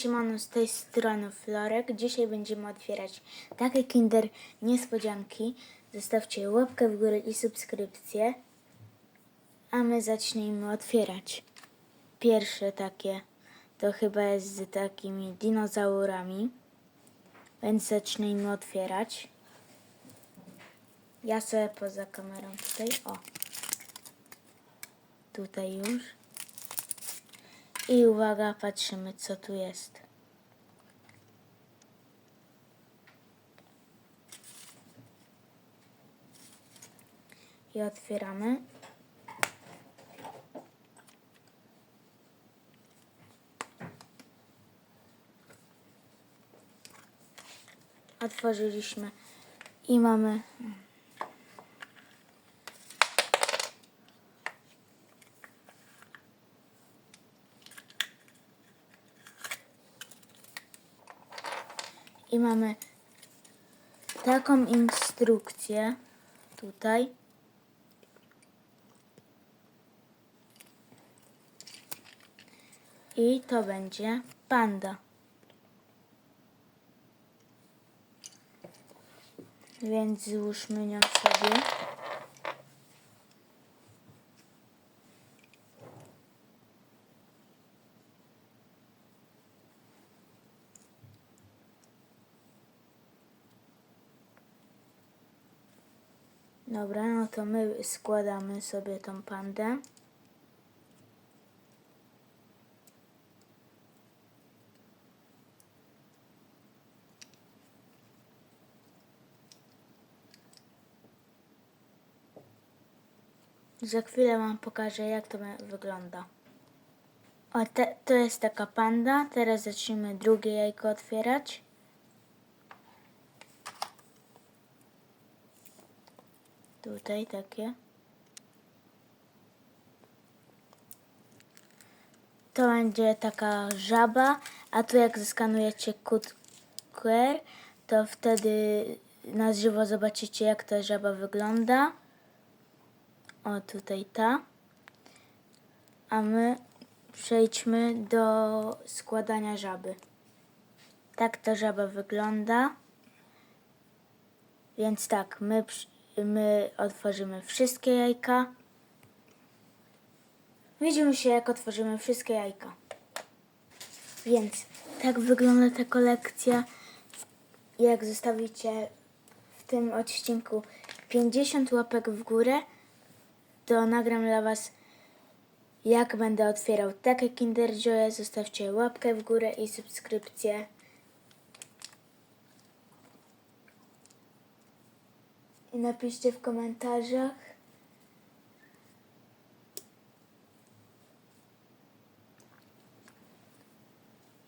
Siemano, z tej strony Florek. Dzisiaj będziemy otwierać takie Kinder niespodzianki. Zostawcie łapkę w górę i subskrypcję. A my zacznijmy otwierać. Pierwsze takie to chyba jest z takimi dinozaurami. Więc zacznijmy otwierać. Ja sobie poza kamerą tutaj. O. Tutaj już. I uwaga, patrzymy co tu jest. I otwieramy. Otworzyliśmy i mamy i mamy taką instrukcję tutaj. I to będzie panda. Więc złóżmy ją sobie. Dobra, no to my składamy sobie tą pandę. Za chwilę Wam pokażę, jak to wygląda. O, te, to jest taka panda. Teraz zacznijmy drugie jajko otwierać. Tutaj takie. To będzie taka żaba, a tu jak zeskanujecie kod QR, to wtedy na żywo zobaczycie jak ta żaba wygląda. O, tutaj ta. A my przejdźmy do składania żaby. Tak ta żaba wygląda. Więc tak, my, my otworzymy wszystkie jajka. Widzimy się, jak otworzymy wszystkie jajka. Więc tak wygląda ta kolekcja. Jak zostawicie w tym odcinku 50 łapek w górę, to nagram dla Was, jak będę otwierał takie Kinder Joye. Zostawcie łapkę w górę i subskrypcję. I napiszcie w komentarzach.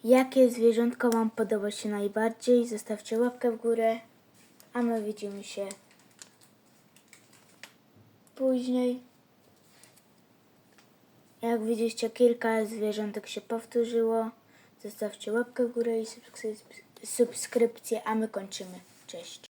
Jakie zwierzątko Wam podoba się najbardziej? Zostawcie łapkę w górę, a my widzimy się później. Jak widzicie, kilka zwierzątek się powtórzyło. Zostawcie łapkę w górę i subskryp- subskrypcję, a my kończymy. Cześć.